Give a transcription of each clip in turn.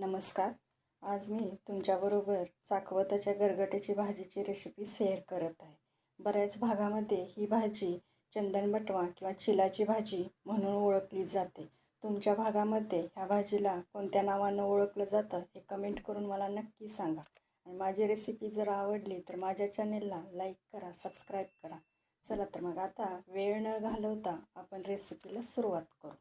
नमस्कार. आज मी तुमच्याबरोबर चाकवताच्या गरगट्याची भाजीची रेसिपी शेअर करत आहे. बऱ्याच भागामध्ये ही भाजी चंदन बटवा किंवा चिलाची भाजी म्हणून ओळखली जाते. तुमच्या भागामध्ये ह्या भाजीला कोणत्या नावानं ओळखलं जातं हे कमेंट करून मला नक्की सांगा. आणि माझी रेसिपी जर आवडली तर माझ्या चॅनेलला लाईक करा सबस्क्राईब करा. चला तर मग आता वेळ न घालवता आपण रेसिपीला सुरुवात करू.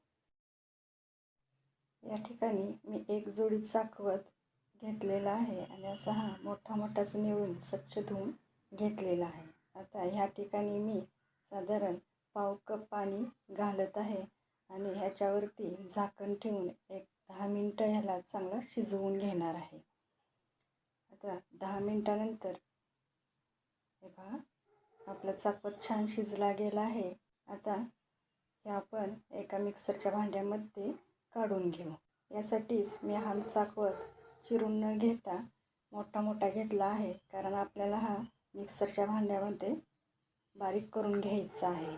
या ठिकाणी मी एक जोडी चाकवत घेतलेला आहे आणि असा हा मोठा मोठाच निवडून स्वच्छ धुवून घेतलेला आहे. आता ह्या ठिकाणी मी साधारण पाव कप पाणी घालत आहे आणि ह्याच्यावरती झाकण ठेवून एक दहा मिनटं ह्याला चांगलं शिजवून घेणार आहे. आता दहा मिनटानंतर हे पहा आपलं चाकवत छान शिजला गेला आहे. आता हे आपण एका मिक्सरच्या भांड्यामध्ये काढून घेऊ. यासाठीच मी हा चाकवत चिरून न घेता मोठा मोठा घेतला आहे. कारण आपल्याला हा मिक्सरच्या भांड्यामध्ये बारीक करून घ्यायचा आहे.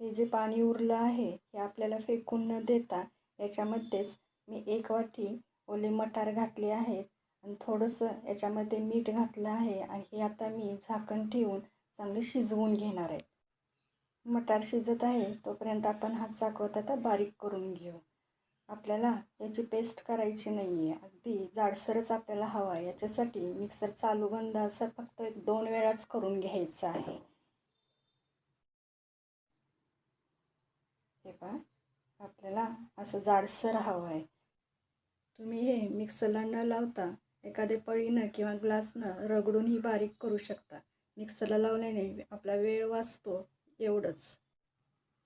हे जे पाणी उरलं आहे हे आपल्याला फेकून न देता याच्यामध्येच मी एक वाटी ओले मटार घातले आहेत आणि थोडंसं याच्यामध्ये मीठ घातलं आहे. आणि हे आता मी झाकण ठेवून चांगले शिजवून घेणार आहे. मटार शिजत आहे तोपर्यंत आपण हा चाकवत आता बारीक करून घेऊ. आपल्याला याची पेस्ट करायची नाही आहे अगदी जाडसरच आपल्याला हवा आहे. याच्यासाठी मिक्सर चालू बंद असं फक्त एक दोन वेळाच करून घ्यायचं आहे. हे पहा आपल्याला असं जाडसर हवं आहे. तुम्ही हे मिक्सरला न लावता एखाद्या पळीनं किंवा ग्लासनं रगडूनही बारीक करू शकता. मिक्सरला लावल्याने आपला वेळ वाचतो. एवढंच.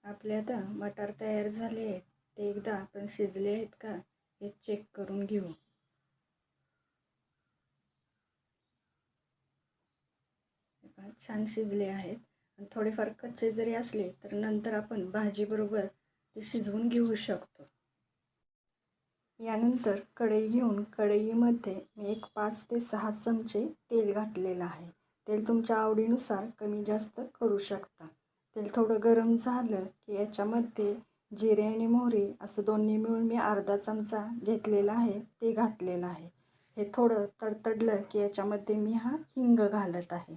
आपले आता मटार तयार झाले आहेत. ते एकदा आपण शिजले आहेत का हे चेक करून घेऊ. छान शिजले आहेत. आणि थोडेफार कच्चे जरी असले तर नंतर आपण भाजीबरोबर ते शिजवून घेऊ शकतो. यानंतर कढई घेऊन कढईमध्ये मी एक पाच ते सहा चमचे तेल घातलेलं आहे. तेल तुमच्या आवडीनुसार कमी जास्त करू शकता. तेल थोडं गरम झालं की याच्यामध्ये जिरे आणि मोहरी असं दोन्ही मिळून मी अर्धा चमचा घेतलेला आहे ते घातलेलं आहे. हे थोडं तडतडलं की याच्यामध्ये मी हा हिंग घालत आहे.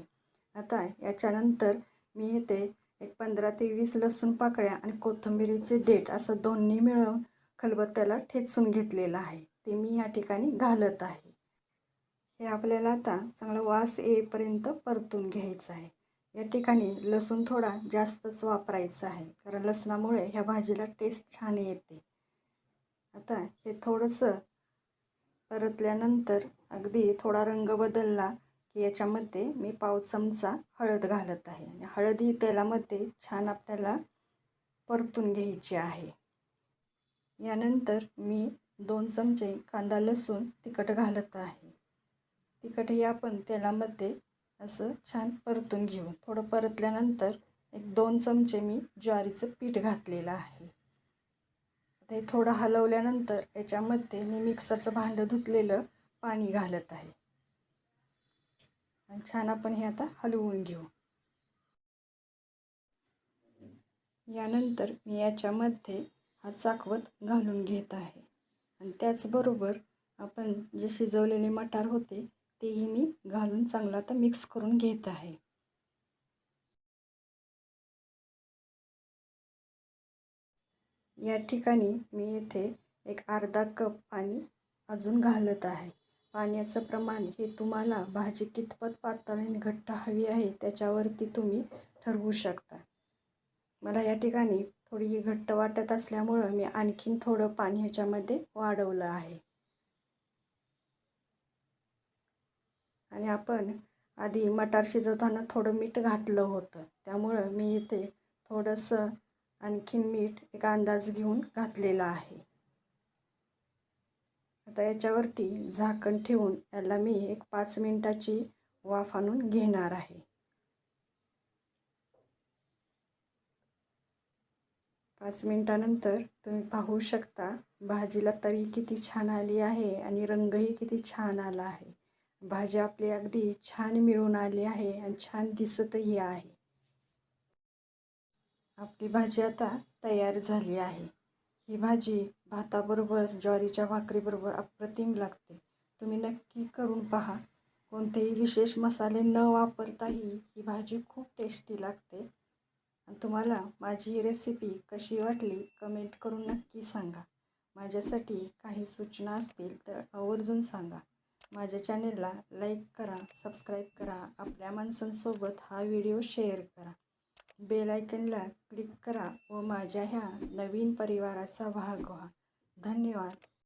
आता याच्यानंतर मी इथे एक पंधरा ते वीस लसूण पाकळ्या आणि कोथिंबिरीचे देठ असं दोन्ही मिळून खलबत्त्याला ठेचून घेतलेलं आहे. ते मी या ठिकाणी घालत आहे. हे आपल्याला आता चांगला वास येईपर्यंत परतून घ्यायचं आहे. या ठिकाणी लसूण थोडा जास्तच वापरायचा आहे. कारण लसणामुळे ह्या भाजीला टेस्ट छान येते. आता हे थोडंसं परतल्यानंतर अगदी थोडा रंग बदलला की याच्यामध्ये मी पाव चमचा हळद घालत आहे. आणि हळद ही तेलामध्ये छान आपल्याला परतून घ्यायची आहे. यानंतर मी दोन चमचे कांदा लसूण तिखट घालत आहे. तिखट हे आपण तेलामध्ये असं छान परतून घेऊ थोडं परतल्यानंतर एक दोन चमचे मी ज्वारीचं पीठ घातलेलं आहे. ते थोडं हलवल्यानंतर याच्यामध्ये मी मिक्सरचं भांडं धुतलेलं पाणी घालत आहे. आणि छान आपण हे आता हलवून घेऊ. यानंतर मी याच्यामध्ये हा चाकवत घालून घेत आहे. आणि त्याचबरोबर आपण जे शिजवलेले मटार होते तेही मी घालून चांगलं आता मिक्स करून घेत आहे. या ठिकाणी मी येथे एक अर्धा कप पाणी अजून घालत आहे. पाण्याचं प्रमाण हे तुम्हाला भाजी कितपत पातळ आणि घट्ट हवी आहे त्याच्यावरती तुम्ही ठरवू शकता. मला या ठिकाणी थोडी घट्ट वाटत असल्यामुळं मी आणखीन थोडं पाणी ह्याच्यामध्ये वाढवलं आहे. आणि आपण आधी मटार शिजवताना थोडं मीठ घातलं होतं. त्यामुळं मी इथे थोडंसं आणखीन मीठ एक अंदाज घेऊन घातलेला आहे. आता याच्यावरती झाकण ठेवून याला मी एक पाच मिनटाची वाफ आणून घेणार आहे. पाच मिनटानंतर तुम्ही पाहू शकता भाजीला तरी किती छान आली आहे आणि रंगही किती छान आला आहे. भाजी आपली अगदी छान मिळून आली आहे आणि छान दिसतही आहे. आपली भाजी आता तयार झाली आहे. ही भाजी भाताबरोबर ज्वारीच्या भाकरीबरोबर अप्रतिम लागते. तुम्ही नक्की करून पहा. कोणतेही विशेष मसाले न वापरताही ही भाजी खूप टेस्टी लागते. आणि तुम्हाला माझी ही रेसिपी कशी वाटली कमेंट करून नक्की सांगा. माझ्यासाठी काही सूचना असतील तर आवर्जून सांगा. माझ्या चॅनेलला लाईक करा सबस्क्राईब करा आपल्या माणसांसोबत हा व्हिडिओ शेअर करा. बेल आयकनला क्लिक करा व माझ्या ह्या नवीन परिवाराचा भाग व्हा. धन्यवाद.